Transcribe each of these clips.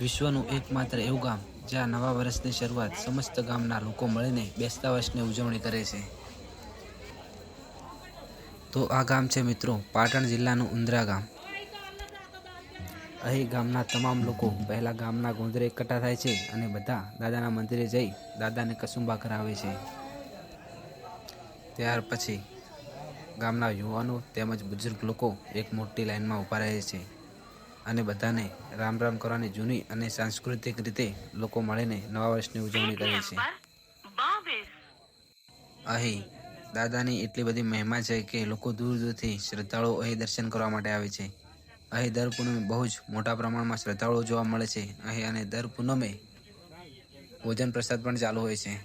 વિશ્વનું એકમાત્ર એવું ગામ, જ્યાં નવા વર્ષની શરૂઆત સમસ્ત ગામના લોકો મળીને બેસતા વર્ષની ઉજવણી કરે છે. તો આ ગામ છે મિત્રો, પાટણ જિલ્લાનું ઉંદરા ગામ. અહીં ગામના તમામ લોકો પહેલાં ગામના ગોંદરે એકઠા થાય છે અને બધા દાદાના મંદિરે જઈ દાદાને કસુંબા કરાવે છે. ત્યાર પછી ગામના યુવાનો તેમજ બુઝુર્ગ લોકો એક મોટી લાઈનમાં ઊભા રહે છે. અને બધાને રામ રામ કરવાની જૂની અને સાંસ્કૃતિક રીતે લોકો મળીને નવા વર્ષની ઉજવણી કરે છે. અહીં દાદાની એટલી બધી મહિમા છે કે લોકો દૂર દૂરથી શ્રદ્ધાળુઓ અહીં દર્શન કરવા માટે આવે છે. અહીં દર પૂનમે બહુ જ મોટા પ્રમાણમાં શ્રદ્ધાળુઓ જોવા મળે છે. અહીં અને દર પૂનમે ભોજન પ્રસાદ પણ ચાલુ હોય છે.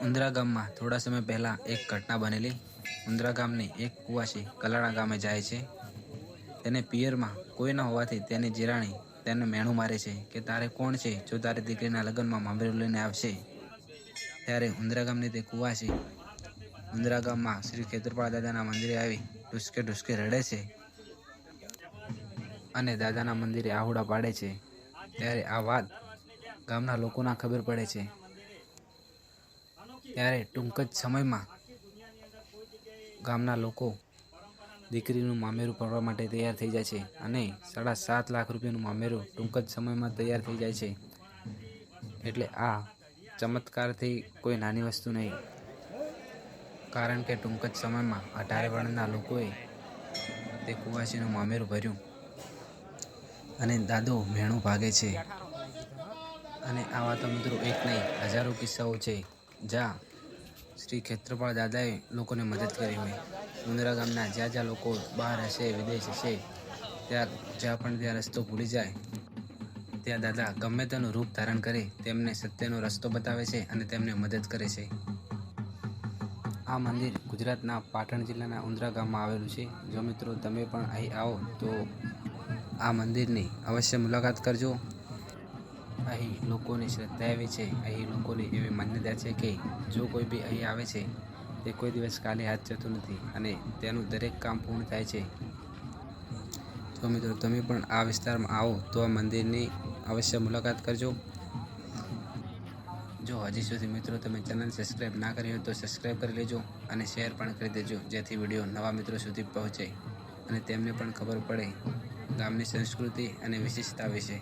ઉંદરા ગામમાં થોડા સમય પહેલાં એક ઘટના બનેલી. ઉંદરા ગામની એક કુવાસી કલાણા ગામે જાય છે. તેને પિયરમાં કોઈ ન હોવાથી તેની જીરાણી તેને મેણું મારે છે કે તારે કોણ છે જો તારી દીકરીના લગ્નમાં મામેરું લઈને આવશે? ત્યારે ઉંદરા ગામની તે કુવા છે. ઉંદરા ગામમાં શ્રી ખેતરપાળ દાદાના મંદિરે આવી ઢુસકે ઢુસકે રડે છે અને દાદાના મંદિરે આહુડા પાડે છે. ત્યારે આ વાત ગામના લોકોના ખબર પડે છે. ત્યારે ટૂંક જ સમયમાં ગામના લોકો દીકરીનું મામેરું પડવા માટે તૈયાર થઈ જાય છે અને સાડા સાત લાખ રૂપિયાનું મામેરું ટૂંક જ સમયમાં તૈયાર થઈ જાય છે. એટલે આ ચમત્કારથી કોઈ નાની વસ્તુ નહીં. કારણ કે ટૂંક જ સમયમાં અઢારે વર્ણના લોકોએ તે કુવાસીનું મામેરું ભર્યું. અને દાદો મેણું ભાગે છે. અને આવા તો મિત્રો એક નહીં, હજારો કિસ્સાઓ છે. જ્યાં શ્રી ખેત્રપાળ દાદાએ લોકોને મદદ કરી હોય. મુંદરા ગામના જ્યાં જ્યાં લોકો બહાર હશે, વિદેશ હશે, ત્યાં જ્યાં પણ ત્યાં રસ્તો ભૂલી જાય, ત્યાં દાદા ગમે તેનું રૂપ ધારણ કરે, તેમને સત્યનો રસ્તો બતાવે છે અને તેમને મદદ કરે છે. આ મંદિર ગુજરાતના પાટણ જિલ્લાના ઉંદરા ગામમાં આવેલું છે. જો મિત્રો તમે પણ અહીં આવો, તો આ મંદિરની અવશ્ય મુલાકાત કરજો. અહીં લોકોની શ્રદ્ધા એવી છે, અહીં લોકોની એવી માન્યતા છે કે જો કોઈ બી અહીં આવે છે, તે કોઈ દિવસ ખાલી હાથ જતું નથી અને તેનું દરેક કામ પૂર્ણ થાય છે. તો મિત્રો, તમે પણ આ વિસ્તારમાં આવો, તો આ મંદિરની અવશ્ય મુલાકાત કરજો. જો હજી સુધી મિત્રો તમે ચેનલ સબસ્ક્રાઈબ ના કરી હોય તો સબસ્ક્રાઈબ કરી લેજો અને શેર પણ કરી દેજો, જેથી વીડિયો નવા મિત્રો સુધી પહોંચે અને તેમને પણ ખબર પડે ગામની સંસ્કૃતિ અને વિશેષતા વિશે.